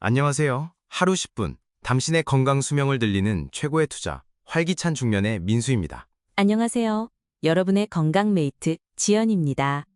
안녕하세요. 하루 10분. 당신의 건강 수명을 들리는 최고의 투자. 활기찬 중년의 민수입니다. 안녕하세요. 여러분의 건강 메이트 지연입니다.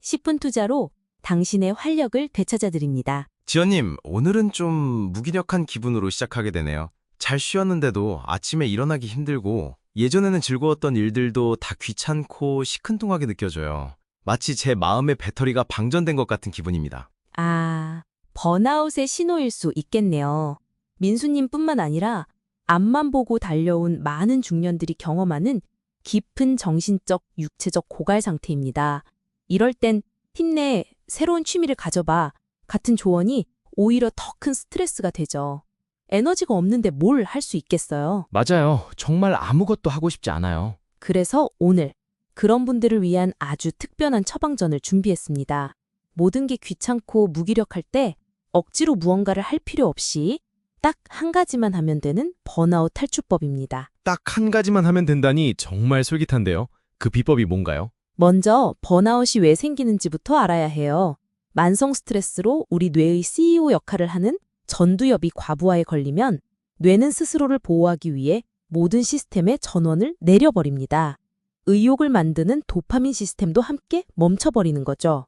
10분 투자로 당신의 활력을 되찾아드립니다. 지연님, 오늘은 좀 무기력한 기분으로 시작하게 되네요. 잘 쉬었는데도 아침에 일어나기 힘들고 예전에는 즐거웠던 일들도 다 귀찮고 시큰둥하게 느껴져요. 마치 제 마음의 배터리가 방전된 것 같은 기분입니다. 아, 번아웃의 신호일 수 있겠네요. 민수님뿐만 아니라 앞만 보고 달려온 많은 중년들이 경험하는 깊은 정신적, 육체적 고갈 상태입니다. 이럴 땐 힘내, 새로운 취미를 가져봐 같은 조언이 오히려 더 큰 스트레스가 되죠. 에너지가 없는데 뭘 할 수 있겠어요? 맞아요. 정말 아무것도 하고 싶지 않아요. 그래서 오늘 그런 분들을 위한 아주 특별한 처방전을 준비했습니다. 모든 게 귀찮고 무기력할 때 억지로 무언가를 할 필요 없이 딱 한 가지만 하면 되는 번아웃 탈출법입니다. 딱 한 가지만 하면 된다니 정말 솔깃한데요. 그 비법이 뭔가요? 먼저 번아웃이 왜 생기는지부터 알아야 해요. 만성 스트레스로 우리 뇌의 CEO 역할을 하는 전두엽이 과부하에 걸리면 뇌는 스스로를 보호하기 위해 모든 시스템의 전원을 내려버립니다. 의욕을 만드는 도파민 시스템도 함께 멈춰버리는 거죠.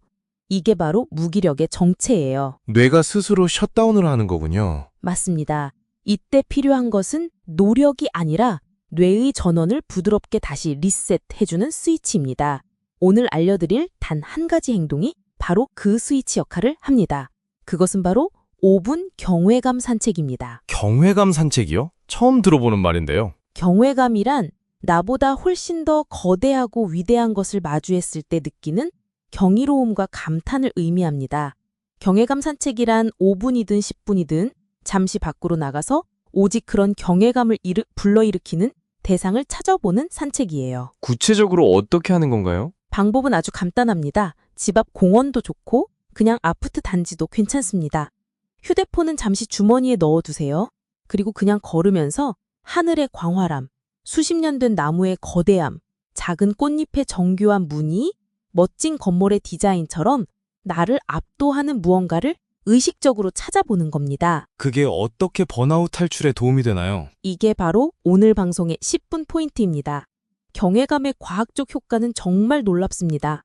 이게 바로 무기력의 정체예요. 뇌가 스스로 셧다운을 하는 거군요. 맞습니다. 이때 필요한 것은 노력이 아니라 뇌의 전원을 부드럽게 다시 리셋해주는 스위치입니다. 오늘 알려드릴 단 한 가지 행동이 바로 그 스위치 역할을 합니다. 그것은 바로 5분 경외감 산책입니다. 경외감 산책이요? 처음 들어보는 말인데요. 경외감이란 나보다 훨씬 더 거대하고 위대한 것을 마주했을 때 느끼는 경이로움과 감탄을 의미합니다. 경외감 산책이란 5분이든 10분이든 잠시 밖으로 나가서 오직 그런 경외감을 일으, 불러일으키는 대상을 찾아보는 산책이에요. 구체적으로 어떻게 하는 건가요? 방법은 아주 간단합니다. 집 앞 공원도 좋고 그냥 아파트 단지도 괜찮습니다. 휴대폰은 잠시 주머니에 넣어두세요. 그리고 그냥 걸으면서 하늘의 광활함, 수십 년 된 나무의 거대함, 작은 꽃잎의 정교한 무늬, 멋진 건물의 디자인처럼 나를 압도하는 무언가를 의식적으로 찾아보는 겁니다. 그게 어떻게 번아웃 탈출에 도움이 되나요? 이게 바로 오늘 방송의 10분 포인트입니다. 경외감의 과학적 효과는 정말 놀랍습니다.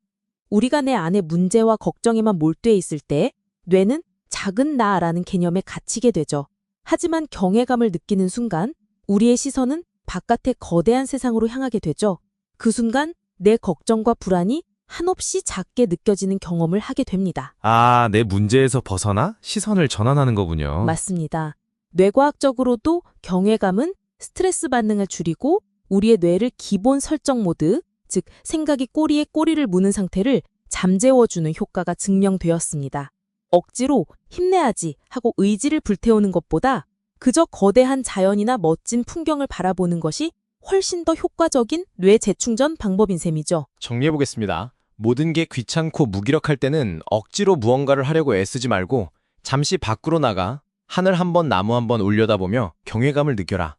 우리가 내 안에 문제와 걱정에만 몰두해 있을 때 뇌는 작은 나라는 개념에 갇히게 되죠. 하지만 경외감을 느끼는 순간 우리의 시선은 바깥의 거대한 세상으로 향하게 되죠. 그 순간 내 걱정과 불안이 한없이 작게 느껴지는 경험을 하게 됩니다. 아, 내 문제에서 벗어나 시선을 전환하는 거군요. 맞습니다. 뇌과학적으로도 경외감은 스트레스 반응을 줄이고 우리의 뇌를 기본 설정 모드, 즉 생각이 꼬리에 꼬리를 무는 상태를 잠재워주는 효과가 증명되었습니다. 억지로 힘내야지 하고 의지를 불태우는 것보다 그저 거대한 자연이나 멋진 풍경을 바라보는 것이 훨씬 더 효과적인 뇌 재충전 방법인 셈이죠. 정리해보겠습니다. 모든 게 귀찮고 무기력할 때는 억지로 무언가를 하려고 애쓰지 말고 잠시 밖으로 나가 하늘 한 번 나무 한 번 올려다보며 경외감을 느껴라.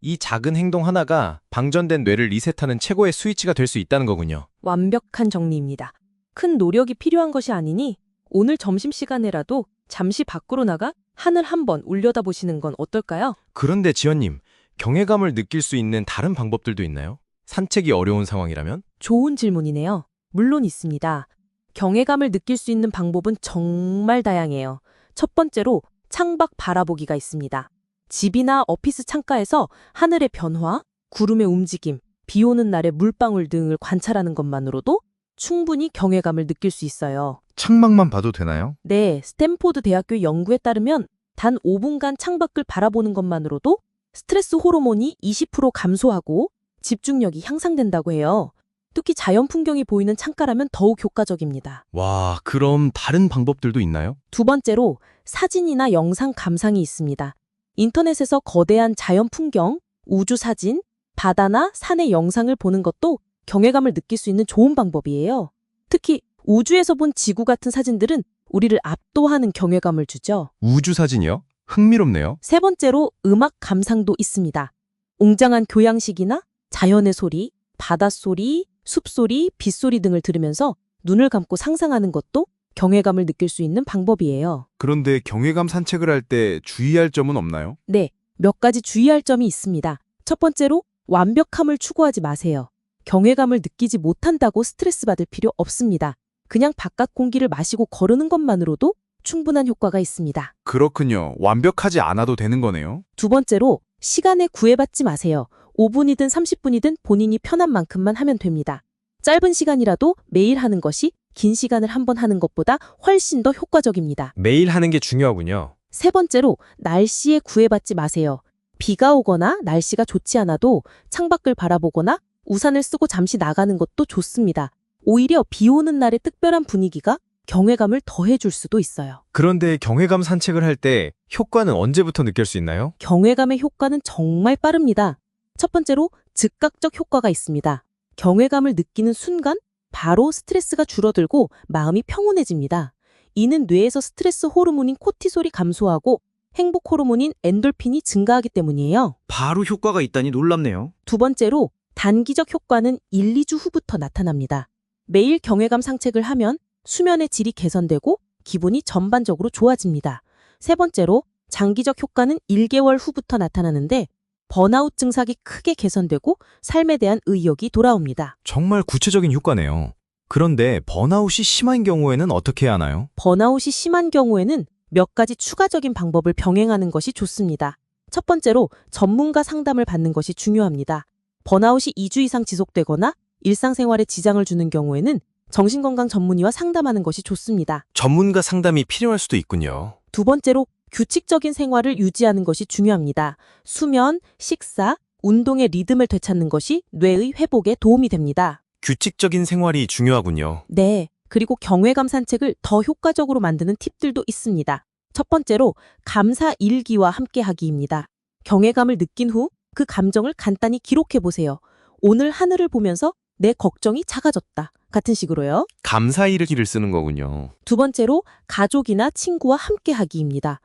이 작은 행동 하나가 방전된 뇌를 리셋하는 최고의 스위치가 될 수 있다는 거군요. 완벽한 정리입니다. 큰 노력이 필요한 것이 아니니 오늘 점심시간에라도 잠시 밖으로 나가 하늘 한 번 올려다보시는 건 어떨까요? 그런데 지연님, 경외감을 느낄 수 있는 다른 방법들도 있나요? 산책이 어려운 상황이라면? 좋은 질문이네요. 물론 있습니다. 경외감을 느낄 수 있는 방법은 정말 다양해요. 첫 번째로 창밖 바라보기가 있습니다. 집이나 오피스 창가에서 하늘의 변화, 구름의 움직임, 비 오는 날의 물방울 등을 관찰하는 것만으로도 충분히 경외감을 느낄 수 있어요. 창밖만 봐도 되나요? 네, 스탠포드 대학교 연구에 따르면 단 5분간 창밖을 바라보는 것만으로도 스트레스 호르몬이 20% 감소하고 집중력이 향상된다고 해요. 특히 자연 풍경이 보이는 창가라면 더욱 효과적입니다. 와, 그럼 다른 방법들도 있나요? 두 번째로 사진이나 영상 감상이 있습니다. 인터넷에서 거대한 자연 풍경, 우주 사진, 바다나 산의 영상을 보는 것도 경외감을 느낄 수 있는 좋은 방법이에요. 특히 우주에서 본 지구 같은 사진들은 우리를 압도하는 경외감을 주죠. 우주 사진이요? 흥미롭네요. 세 번째로 음악 감상도 있습니다. 웅장한 교양식이나 자연의 소리, 바닷소리, 숲소리, 빗소리 등을 들으면서 눈을 감고 상상하는 것도 경외감을 느낄 수 있는 방법이에요. 그런데 경외감 산책을 할 때 주의할 점은 없나요? 네, 몇 가지 주의할 점이 있습니다. 첫 번째로 완벽함을 추구하지 마세요. 경외감을 느끼지 못한다고 스트레스 받을 필요 없습니다. 그냥 바깥 공기를 마시고 거르는 것만으로도 충분한 효과가 있습니다. 그렇군요. 완벽하지 않아도 되는 거네요. 두 번째로 시간에 구애받지 마세요. 5분이든 30분이든 본인이 편한 만큼만 하면 됩니다. 짧은 시간이라도 매일 하는 것이 긴 시간을 한 번 하는 것보다 훨씬 더 효과적입니다. 매일 하는 게 중요하군요. 세 번째로 날씨에 구애받지 마세요. 비가 오거나 날씨가 좋지 않아도 창밖을 바라보거나 우산을 쓰고 잠시 나가는 것도 좋습니다. 오히려 비 오는 날의 특별한 분위기가 경외감을 더해줄 수도 있어요. 그런데 경외감 산책을 할 때 효과는 언제부터 느낄 수 있나요? 경외감의 효과는 정말 빠릅니다. 첫 번째로 즉각적 효과가 있습니다. 경외감을 느끼는 순간 바로 스트레스가 줄어들고 마음이 평온해집니다. 이는 뇌에서 스트레스 호르몬인 코티솔이 감소하고 행복 호르몬인 엔돌핀이 증가하기 때문이에요. 바로 효과가 있다니 놀랍네요. 두 번째로 단기적 효과는 1, 2주 후부터 나타납니다. 매일 경외감 상책을 하면 수면의 질이 개선되고 기분이 전반적으로 좋아집니다. 세 번째로 장기적 효과는 1개월 후부터 나타나는데 번아웃 증상이 크게 개선되고 삶에 대한 의욕이 돌아옵니다. 정말 구체적인 효과네요. 그런데 번아웃이 심한 경우에는 어떻게 해야 하나요? 번아웃이 심한 경우에는 몇 가지 추가적인 방법을 병행하는 것이 좋습니다. 첫 번째로 전문가 상담을 받는 것이 중요합니다. 번아웃이 2주 이상 지속되거나 일상생활에 지장을 주는 경우에는 정신건강 전문의와 상담하는 것이 좋습니다. 전문가 상담이 필요할 수도 있군요. 두 번째로 규칙적인 생활을 유지하는 것이 중요합니다. 수면, 식사, 운동의 리듬을 되찾는 것이 뇌의 회복에 도움이 됩니다. 규칙적인 생활이 중요하군요. 네. 그리고 경외감 산책을 더 효과적으로 만드는 팁들도 있습니다. 첫 번째로 감사 일기와 함께 하기입니다. 경외감을 느낀 후 그 감정을 간단히 기록해 보세요. 오늘 하늘을 보면서 내 걱정이 작아졌다. 같은 식으로요. 감사 일기를 쓰는 거군요. 두 번째로 가족이나 친구와 함께 하기입니다.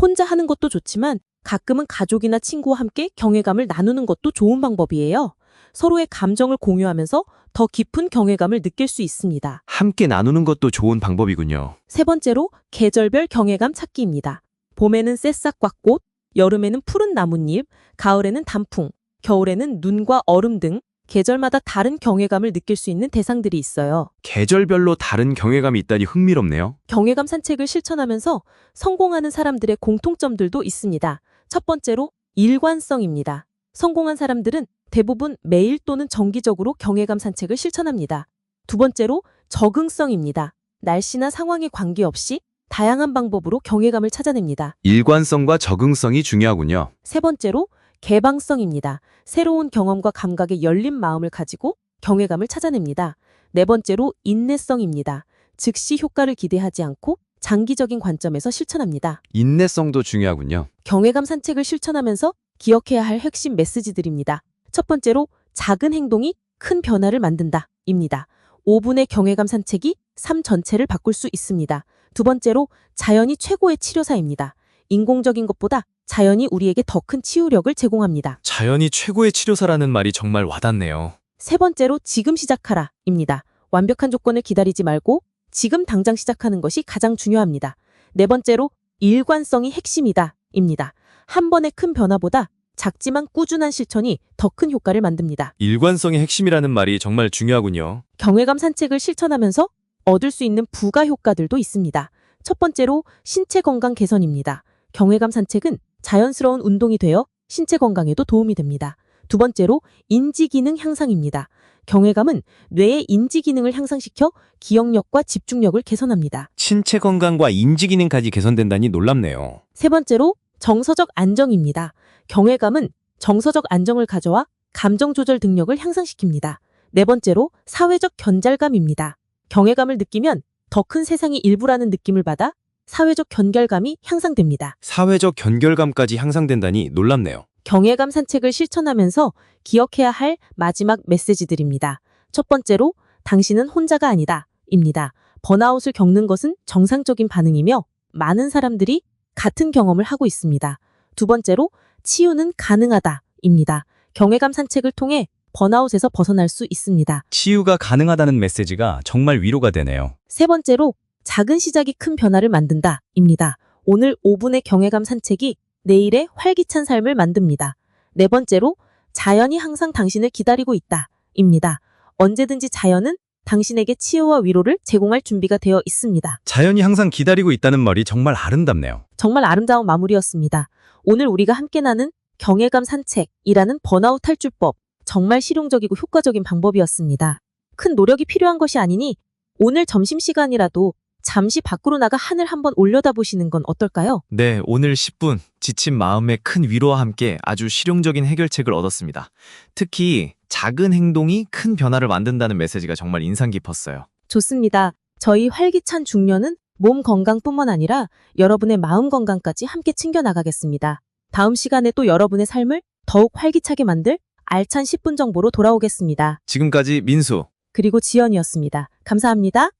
혼자 하는 것도 좋지만 가끔은 가족이나 친구와 함께 경외감을 나누는 것도 좋은 방법이에요. 서로의 감정을 공유하면서 더 깊은 경외감을 느낄 수 있습니다. 함께 나누는 것도 좋은 방법이군요. 세 번째로 계절별 경외감 찾기입니다. 봄에는 새싹과 꽃, 여름에는 푸른 나뭇잎, 가을에는 단풍, 겨울에는 눈과 얼음 등 계절마다 다른 경외감을 느낄 수 있는 대상들이 있어요. 계절별로 다른 경외감이 있다니 흥미롭네요. 경외감 산책을 실천하면서 성공하는 사람들의 공통점들도 있습니다. 첫 번째로 일관성입니다. 성공한 사람들은 대부분 매일 또는 정기적으로 경외감 산책을 실천합니다. 두 번째로 적응성입니다. 날씨나 상황에 관계없이 다양한 방법으로 경외감을 찾아냅니다. 일관성과 적응성이 중요하군요. 세 번째로 개방성입니다. 새로운 경험과 감각에 열린 마음을 가지고 경외감을 찾아냅니다. 네 번째로 인내성입니다. 즉시 효과를 기대하지 않고 장기적인 관점에서 실천합니다. 인내성도 중요하군요. 경외감 산책을 실천하면서 기억해야 할 핵심 메시지들입니다. 첫 번째로 작은 행동이 큰 변화를 만든다. 입니다. 5분의 경외감 산책이 삶 전체를 바꿀 수 있습니다. 두 번째로 자연이 최고의 치료사입니다. 인공적인 것보다 자연이 우리에게 더 큰 치유력을 제공합니다. 자연이 최고의 치료사라는 말이 정말 와닿네요. 세 번째로 지금 시작하라. 입니다. 완벽한 조건을 기다리지 말고 지금 당장 시작하는 것이 가장 중요합니다. 네 번째로 일관성이 핵심이다. 입니다. 한 번의 큰 변화보다 작지만 꾸준한 실천이 더 큰 효과를 만듭니다. 일관성이 핵심이라는 말이 정말 중요하군요. 경외감 산책을 실천하면서 얻을 수 있는 부가 효과들도 있습니다. 첫 번째로 신체 건강 개선입니다. 경외감 산책은 자연스러운 운동이 되어 신체 건강에도 도움이 됩니다. 두 번째로 인지 기능 향상입니다. 경외감은 뇌의 인지 기능을 향상시켜 기억력과 집중력을 개선합니다. 신체 건강과 인지 기능까지 개선된다니 놀랍네요. 세 번째로 정서적 안정입니다. 경외감은 정서적 안정을 가져와 감정 조절 능력을 향상시킵니다. 네 번째로 사회적 견잘감입니다. 경외감을 느끼면 더 큰 세상이 일부라는 느낌을 받아 사회적 견결감이 향상됩니다. 사회적 견결감까지 향상된다니 놀랍네요. 경외감 산책을 실천하면서 기억해야 할 마지막 메시지들입니다. 첫 번째로 당신은 혼자가 아니다. 입니다. 번아웃을 겪는 것은 정상적인 반응이며 많은 사람들이 같은 경험을 하고 있습니다. 두 번째로 치유는 가능하다. 입니다. 경외감 산책을 통해 번아웃에서 벗어날 수 있습니다. 치유가 가능하다는 메시지가 정말 위로가 되네요. 세 번째로 작은 시작이 큰 변화를 만든다. 입니다. 오늘 5분의 경외감 산책이 내일의 활기찬 삶을 만듭니다. 네 번째로 자연이 항상 당신을 기다리고 있다. 입니다. 언제든지 자연은 당신에게 치유와 위로를 제공할 준비가 되어 있습니다. 자연이 항상 기다리고 있다는 말이 정말 아름답네요. 정말 아름다운 마무리였습니다. 오늘 우리가 함께 나눈 경외감 산책이라는 번아웃 탈출법, 정말 실용적이고 효과적인 방법이었습니다. 큰 노력이 필요한 것이 아니니 오늘 점심시간이라도 잠시 밖으로 나가 하늘 한번 올려다보시는 건 어떨까요? 네, 오늘 10분 지친 마음에 큰 위로와 함께 아주 실용적인 해결책을 얻었습니다. 특히 작은 행동이 큰 변화를 만든다는 메시지가 정말 인상 깊었어요. 좋습니다. 저희 활기찬 중년은 몸 건강뿐만 아니라 여러분의 마음 건강까지 함께 챙겨나가겠습니다. 다음 시간에 또 여러분의 삶을 더욱 활기차게 만들 알찬 10분 정보로 돌아오겠습니다. 지금까지 민수 그리고 지연이었습니다. 감사합니다.